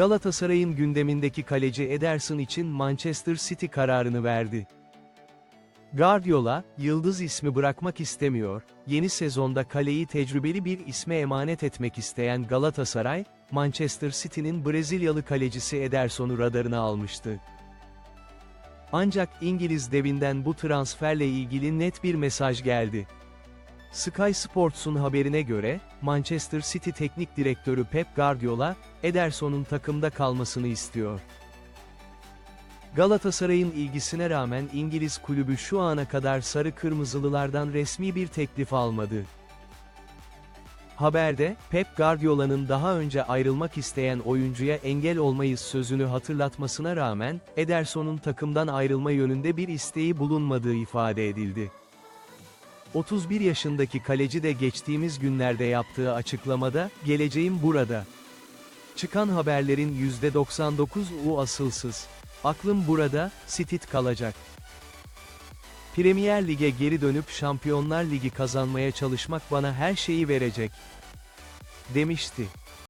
Galatasaray'ın gündemindeki kaleci Ederson için Manchester City kararını verdi. Guardiola, yıldız ismi bırakmak istemiyor, yeni sezonda kaleyi tecrübeli bir isme emanet etmek isteyen Galatasaray, Manchester City'nin Brezilyalı kalecisi Ederson'u radarına almıştı. Ancak İngiliz devinden bu transferle ilgili net bir mesaj geldi. Sky Sports'un haberine göre, Manchester City Teknik Direktörü Pep Guardiola, Ederson'un takımda kalmasını istiyor. Galatasaray'ın ilgisine rağmen İngiliz kulübü şu ana kadar sarı kırmızılılardan resmi bir teklif almadı. Haberde, Pep Guardiola'nın daha önce ayrılmak isteyen oyuncuya engel olmayız sözünü hatırlatmasına rağmen, Ederson'un takımdan ayrılma yönünde bir isteği bulunmadığı ifade edildi. 31 yaşındaki kaleci de geçtiğimiz günlerde yaptığı açıklamada, geleceğim burada. Çıkan haberlerin %99'u asılsız. Aklım burada, Stit kalacak. Premier Lig'e geri dönüp Şampiyonlar Ligi kazanmaya çalışmak bana her şeyi verecek. Demişti.